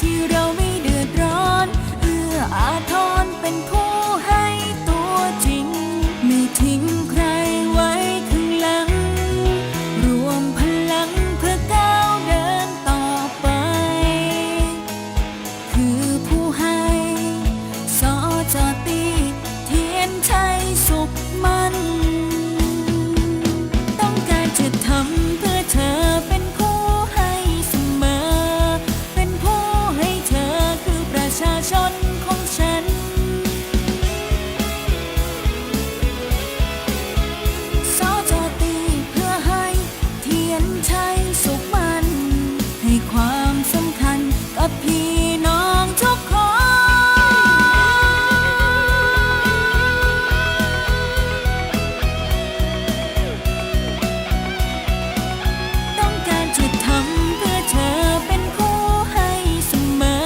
ที่เรา สำคัญกับพี่น้องทุกคนต้องการจะทำเพื่อเธอเป็นผู้ให้เสมอ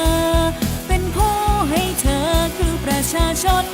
เป็นผู้ให้เธอคือประชาชน